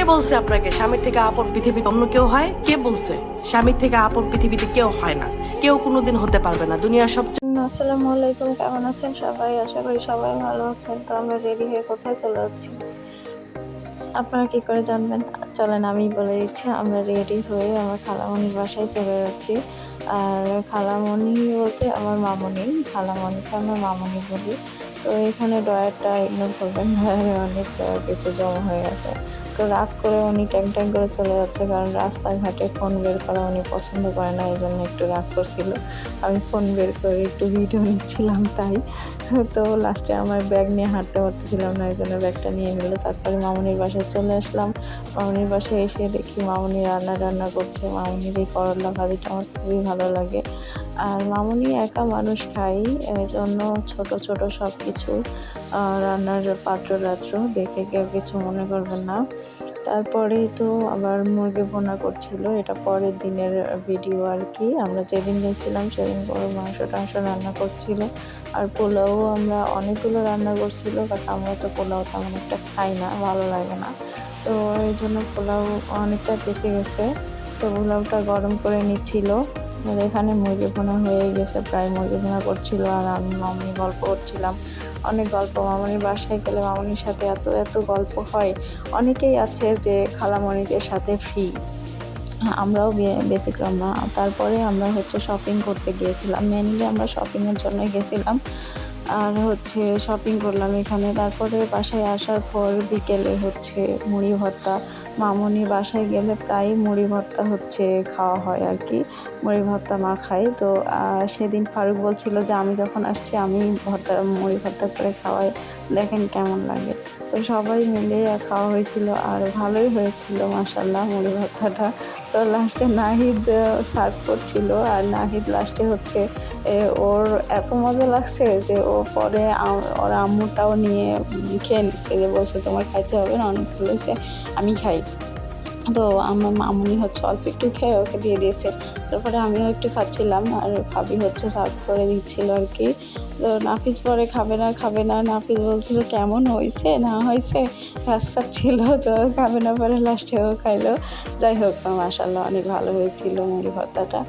কে বলছে আপনাকে? স্বামীর থেকে আপন পৃথিবীতে অন্য কেউ হয়? কে বলছে? স্বামীর থেকে আপন পৃথিবীতে কেউ হয় না। কেউ কোনোদিন হতে পারবে না। দুনিয়ার সবচেয়ে আসসালামু আলাইকুম, কেমন আছেন সবাই? আশা করি সবাই ভালো আছেন। তো আমরা রেডি হয়ে কোথায় চলে যাচ্ছি? আপনারা কি করে জানবেন? চলেন, আমি বলে দিচ্ছি, আমরা রেডি হয়ে আমার খালামণির বাসায় চলে যাচ্ছি। আর খালামণি বলতে আমার মামনি। খালামণিকে আমরা মামনি বলি। তো এখানে ডয়ারটা ইগনোর করবেন ডয়ারে অনেক কিছু জমা হয়ে গেছে। তো রাগ করে উনি ট্যাং ট্যাং করে চলে যাচ্ছে, কারণ রাস্তাঘাটে ফোন বের করা উনি পছন্দ করে না এই জন্য একটু রাগ করছিল। আমি ফোন বের করে একটু ভিডিও নিচ্ছিলাম তাই। তো লাস্টে আমার ব্যাগ নিয়ে হাঁটতে পারতেছিলাম না এই জন্য ব্যাগটা নিয়ে গেলো। তারপরে মামনির বাসায় চলে আসলাম। মামনির বাসায় এসে দেখি মামনি রান্না রান্না করছে। মামনির এই করলা ভাজিটা আমার খুবই ভালো লাগে। আর মামুনি একা মানুষ খাই এই জন্য ছোট ছোট সব কিছু রান্নার পাত্র রাত্র দেখে কেউ কিছু মনে করবেন না। তারপরেই তো আবার মুরগি ভোনা করছিল, এটা পরের দিনের ভিডিও আর কি। আমরা যেদিন গেছিলাম সেদিন বড় মাংস টাংস রান্না করছিল, আর পোলাও আমরা অনেকগুলো রান্না করছিল বাট আমরা তো পোলাও তেমন একটা খাই না, ভালো লাগে না। তো এই জন্য পোলাও অনেকটা বেঁচে গেছে, তো পোলাওটা গরম করে নিচ্ছিল। আর এখানে মুরগি হয়ে গেছে, প্রায় মুরগি ভোনা করছিল আর আমি মামনি গল্প করছিলাম। অনেক গল্প, মামনির বাসায় গেলে মামনির সাথে এত এত গল্প হয়। অনেকেই আছে যে খালামণিদের সাথে ফ্রি আমরাও বে- ব্যতিক্রম না। তারপরে আমরা হচ্ছে শপিং করতে গিয়েছিলাম। মেনলি আমরা শপিংয়ের জন্য গেছিলাম। আর হচ্ছে শপিং করলাম এখানে। তারপরে বাসায় আসার পর বিকেলে হচ্ছে মুড়ি ভর্তা মামনি বাসায় গেলে প্রায় মুড়ি ভর্তা হচ্ছে, খাওয়া হয় আর কি। মুড়ি ভর্তা মা খাই তো সেদিন ফারুক বলছিল যে, আমি যখন আসছি, আমি ভর্তা, মুড়ি ভর্তা করে খাওয়াই। দেখেন কেমন লাগে। তো সবাই মিলে খাওয়া হয়েছিল আর ভালোই হয়েছিল মাসাল্লাহ মুড়ি ভর্তাটা। তো লাস্টে নাহিদ সার্ভ করছিল আর নাহিদ লাস্টে হচ্ছে ওর এত মজা লাগছে যে, ও পরে ওর আম্মুটাও নিয়ে খেয়ে নিচ্ছে যে, বলছে, তোমার খাইতে হবে না, অনেক ভালো আমি খাই তো আমার মামুনি হচ্ছে অল্প একটু খেয়ে ওকে দিয়ে দিয়েছে। তারপরে আমিও একটু খাচ্ছিলাম আর ভাবি হচ্ছে সার্ভ করে দিচ্ছিল আর কি। তো নাফিস পরে খাবে না খাবে না। নাফিস বলছিল, কেমন হয়েছে না হয়েছে রাস্তা ছিল, তো খাবে না পরে লাস্টে ও খাইলো। যাই হোক মাসাল্লাহ অনেক ভালো হয়েছিল মুড়ি ভর্তাটা।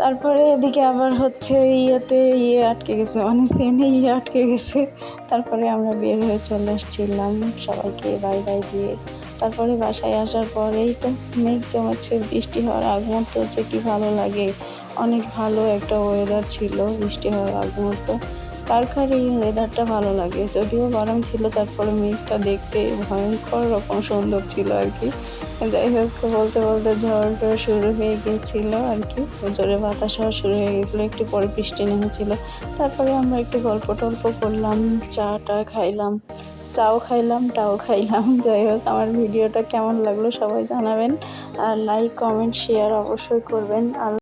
তারপরে এদিকে আবার হচ্ছে ইয়েতে ইয়ে আটকে গেছে মানে সেনে ইয়ে আটকে গেছে। তারপরে আমরা বের হয়ে চলে আসছিলাম সবাইকে বাই বাই দিয়ে। তারপরে বাসায় আসার পরেই তো মেঘ জমাচ্ছে বৃষ্টি হওয়ার আগ মুহূর্ত হচ্ছে কি ভালো লাগে। অনেক ভালো একটা ওয়েদার ছিল বৃষ্টি হওয়ার আগ মুহূর্ত। কার কার এই ওয়েদারটা ভালো লাগে। যদিও গরম ছিল, তারপরে মেঘটা দেখতে ভয়ঙ্কর রকম সুন্দর ছিল আর কি। যাই হোক, বলতে বলতে ঝড় শুরু হয়ে গিয়েছিল আর কি। জোরে বাতাস হওয়া শুরু হয়ে গেছিল, একটু পরে বৃষ্টি নেমেছিল। তারপরে আমরা একটু গল্প টল্প করলাম চা টা খাইলাম, চাও খাইলাম, টাও খাইলাম। যাই হোক, আমার ভিডিওটা কেমন লাগল সবাই জানাবেন। আর লাইক কমেন্ট শেয়ার অবশ্যই করবেন। আর